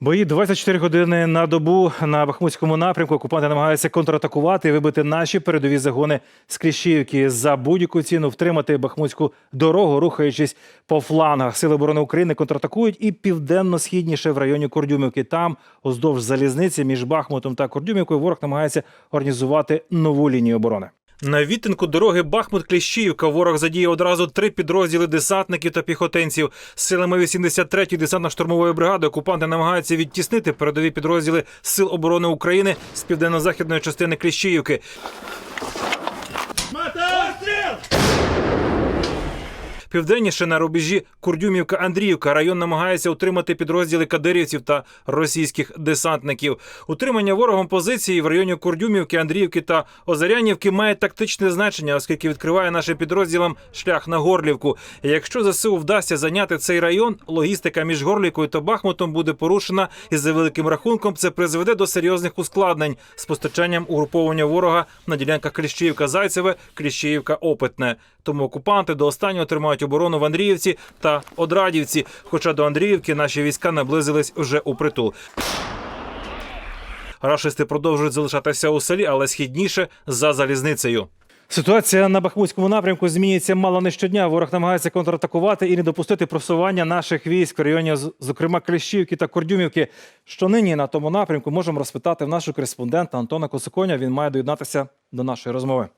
Бої 24 години на добу на Бахмутському напрямку. Окупанти намагаються контратакувати і вибити наші передові загони з Кліщіївки за будь-яку ціну втримати Бахмутську дорогу, рухаючись по флангах. Сили оборони України контратакують і південно-східніше в районі Кордюмівки. Там, уздовж залізниці між Бахмутом та Кордюмівкою, ворог намагається організувати нову лінію оборони. На відтинку дороги Бахмут-Кліщіївка ворог задіяв одразу три підрозділи десантників та піхотинців. Силами 83-ї десантно-штурмової бригади окупанти намагаються відтіснити передові підрозділи Сил оборони України з південно-західної частини Кліщіївки. Південніше на рубежі Курдюмівка-Андріївка район намагається утримати підрозділи кадирівців та російських десантників. Утримання ворогом позиції в районі Курдюмівки, Андріївки та Озарянівки має тактичне значення, оскільки відкриває нашим підрозділам шлях на Горлівку. Якщо ЗСУ вдасться зайняти цей район, логістика між Горлівкою та Бахмутом буде порушена, і за великим рахунком це призведе до серйозних ускладнень з постачанням угруповання ворога на ділянках Кліщіївка-Зайцеве, Кліщіївка-Опитне. Тому окупанти до останнього тримають оборону в Андріївці та Одрадівці. Хоча до Андріївки наші війська наблизились вже у притул. Рашисти продовжують залишатися у селі, але східніше за залізницею. Ситуація на Бахмутському напрямку змінюється мало не щодня. Ворог намагається контратакувати і не допустити просування наших військ в районі, зокрема Кліщівки та Кордюмівки. Що нині на тому напрямку можемо розпитати в нашого кореспондента Антона Косоконя. Він має доєднатися до нашої розмови.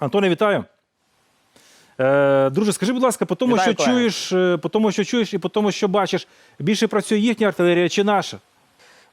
Антоне, вітаю. Е, друже, скажи, будь ласка, по тому, Вітаю, що чуєш, е, по тому, що чуєш, і по тому, що бачиш, більше працює їхня артилерія чи наша?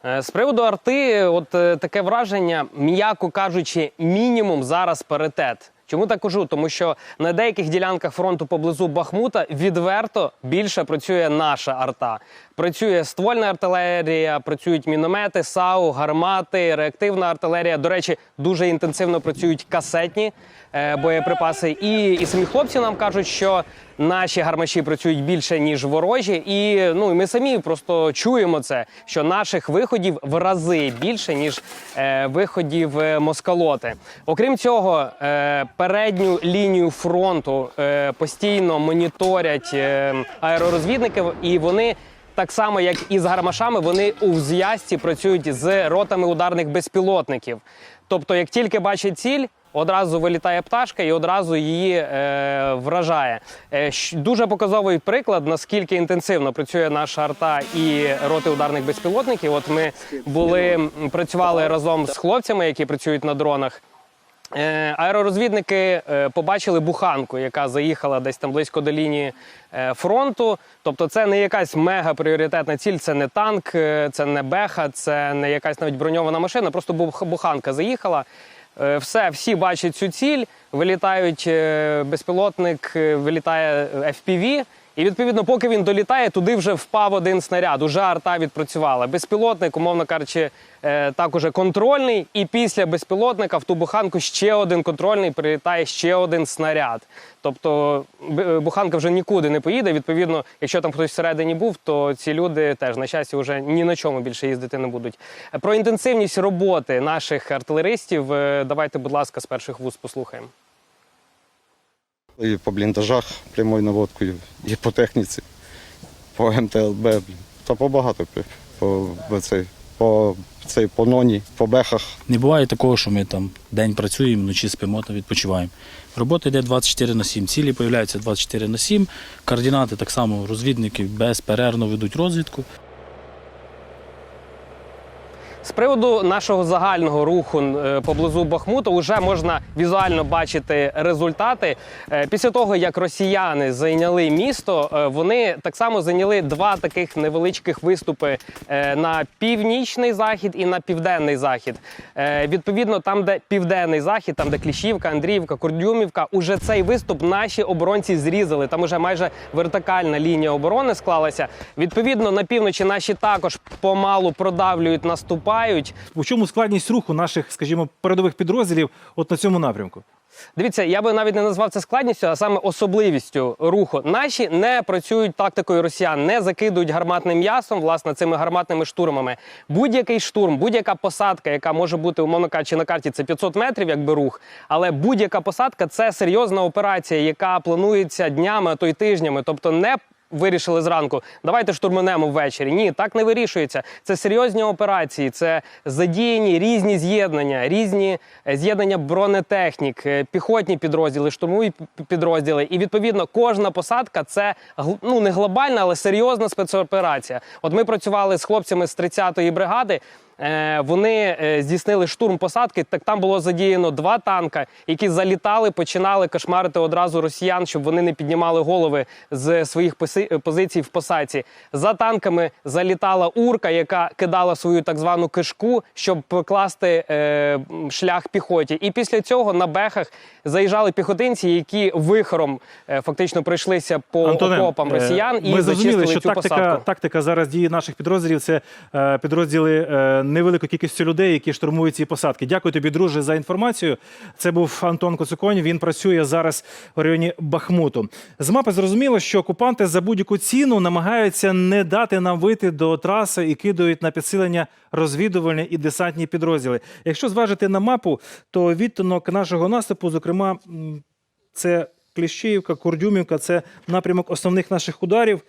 Е, З приводу арти, от е, таке враження, м'яко кажучи, мінімум зараз паритет. Чому так кажу? Тому що на деяких ділянках фронту поблизу Бахмута відверто більше працює наша арта. Працює ствольна артилерія, працюють міномети, САУ, гармати, реактивна артилерія. До речі, дуже інтенсивно працюють касетні е, боєприпаси. І, і самі хлопці нам кажуть, що наші гармаші працюють більше ніж ворожі, і ну ми самі просто чуємо це, що наших виходів в рази більше ніж е, виходів е, москалоти. Окрім цього, е, передню лінію фронту е, постійно моніторять е, аеророзвідники, і вони. Так само, як і з гармашами, вони у зв'язці працюють з ротами ударних безпілотників. Тобто, як тільки бачить ціль, одразу вилітає пташка і одразу її е, вражає. Е, дуже показовий приклад, наскільки інтенсивно працює наша арта і роти ударних безпілотників. От ми були працювали разом з хлопцями, які працюють на дронах. Е, Аеророзвідники е, побачили буханку, яка заїхала десь там близько до лінії е, фронту. Тобто, це не якась мега пріоритетна ціль, це не танк, це не беха, це не якась навіть броньована машина. Просто бух- буханка заїхала. Е, Все, всі бачать цю ціль, вилітають е, безпілотник, е, вилітає FPV, і відповідно, поки він долітає, туди вже впав один снаряд. Уже арта відпрацювала. Безпілотник, умовно кажучи, е, так уже контрольний. І після безпілотника в ту буханку ще один контрольний прилітає ще один снаряд. Тобто е, буханка вже нікуди не поїде. Відповідно, якщо там хтось всередині був, то ці люди теж на щастя вже ні на чому більше їздити не будуть. Про інтенсивність роботи наших артилеристів е, давайте, будь ласка, з перших вуз послухаємо. І по бліндажах прямою наводкою, і по техніці, по МТЛБ, та по багато по, по, цей, по, цей, по ноні, по бехах. Не буває такого, що ми там день працюємо, вночі спимо та відпочиваємо. Робота йде 24 на 7. Цілі появляються 24 на 7. Координати так само розвідники безперервно ведуть розвідку. З приводу нашого загального руху е, поблизу Бахмута вже можна візуально бачити результати. Е, Після того, як росіяни зайняли місто, е, вони так само зайняли два таких невеличких виступи на північний захід і на південний захід. Відповідно, там, де південний захід, там де Кліщівка, Андріївка, Курдюмівка, уже цей виступ наші оборонці зрізали. Там уже майже вертикальна лінія оборони склалася. Відповідно, на півночі наші також помалу продавлюють, наступають. У чому складність руху наших, скажімо, передових підрозділів от на цьому напрямку? Дивіться, я би навіть не назвав це складністю, а саме особливістю руху. Наші не працюють тактикою росіян, не закидують гарматним м'ясом, власне, цими гарматними штурмами. Будь-який штурм, будь-яка посадка, яка може бути, умовно кажучи, на карті це 500 метрів, якби рух. Але будь-яка посадка це серйозна операція, яка планується днями, а то й тижнями. Тобто не вирішили зранку, давайте штурманемо ввечері. Ні, так не вирішується. Це серйозні операції, це задіяні різні з'єднання, різні е, з'єднання бронетехнік, е, піхотні підрозділи, штурмові підрозділи. І відповідно кожна посадка це ну не глобальна, але серйозна спецоперація. От ми працювали з хлопцями з 30-ї бригади. Е, Вони е, здійснили штурм посадки. Так там було задіяно два танка, які залітали, починали кошмарити одразу росіян, щоб вони не піднімали голови з своїх позицій в посадці. За танками залітала урка, яка кидала свою так звану кишку, щоб покласти е, шлях піхоті. І після цього на бехах заїжджали піхотинці, які вихором е, фактично пройшлися по Антоне, окопам е, росіян і ми зачистили зрозуміли, що цю тактика, посадку. тактика зараз дії наших підрозділів це е, підрозділи е, невеликої кількості людей, які штурмують ці посадки. Дякую тобі, друже, за інформацію. Це був Антон Коцуконь. Він працює зараз в районі Бахмуту. З мапи зрозуміло, що окупанти за будь-яку ціну намагаються не дати нам вийти до траси і кидають на підсилення розвідувальні і десантні підрозділи. Якщо зважити на мапу, то відтинок нашого наступу, зокрема, це Кліщеївка, Курдюмівка, це напрямок основних наших ударів.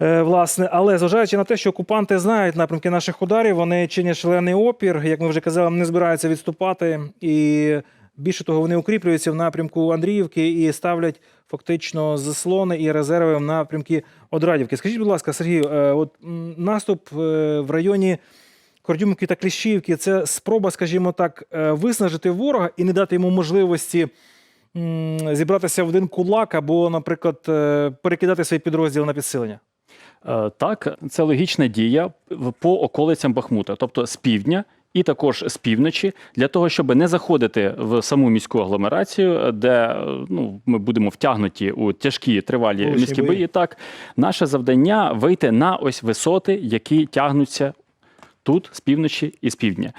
Е, Власне, але зважаючи на те, що окупанти знають напрямки наших ударів, вони чинять шалений опір, як ми вже казали, не збираються відступати. І більше того, вони укріплюються в напрямку Андріївки і ставлять фактично заслони і резерви в напрямки Одрадівки. Скажіть, будь ласка, Сергію, е, от наступ е, в районі Кордюмівки та Кліщівки це спроба, скажімо так, виснажити ворога і не дати йому можливості зібратися в один кулак або, наприклад, перекидати свої підрозділи на підсилення. Е, Так, це логічна дія по околицям Бахмута, тобто з півдня. І також з півночі для того, щоб не заходити в саму міську агломерацію, де е, ну ми будемо втягнуті у тяжкі тривалі міські бої. бої. Так, наше завдання вийти на ось висоти, які тягнуться тут, з півночі і з півдня.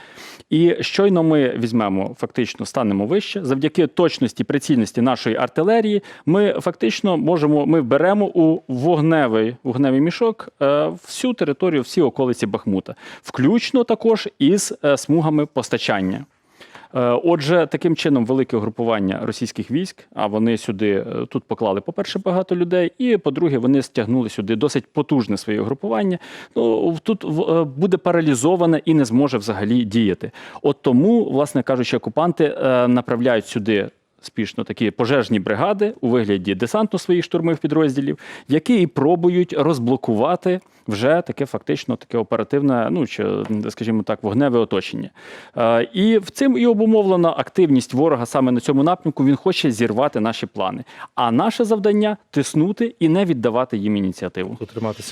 І щойно ми візьмемо, фактично станемо вище, завдяки точності, прицільності нашої артилерії, ми фактично можемо, ми беремо у вогневий, вогневий мішок е, всю територію, всі околиці Бахмута, включно також із е, смугами постачання. Е, Отже, таким чином, велике групування російських військ, а вони сюди е, тут поклали, по-перше, багато людей, і по-друге, вони стягнули сюди досить потужне своє групування. Ну тут е, буде паралізоване і не зможе взагалі діяти. От тому, власне кажучи, окупанти направляють сюди. Спішно такі пожежні бригади у вигляді десанту своїх штурмових підрозділів, які і пробують розблокувати вже таке фактично таке оперативне, ну чи скажімо так, вогневе оточення. Е, і в цим і обумовлена активність ворога саме на цьому напрямку. Він хоче зірвати наші плани. А наше завдання тиснути і не віддавати їм ініціативу. Триматися.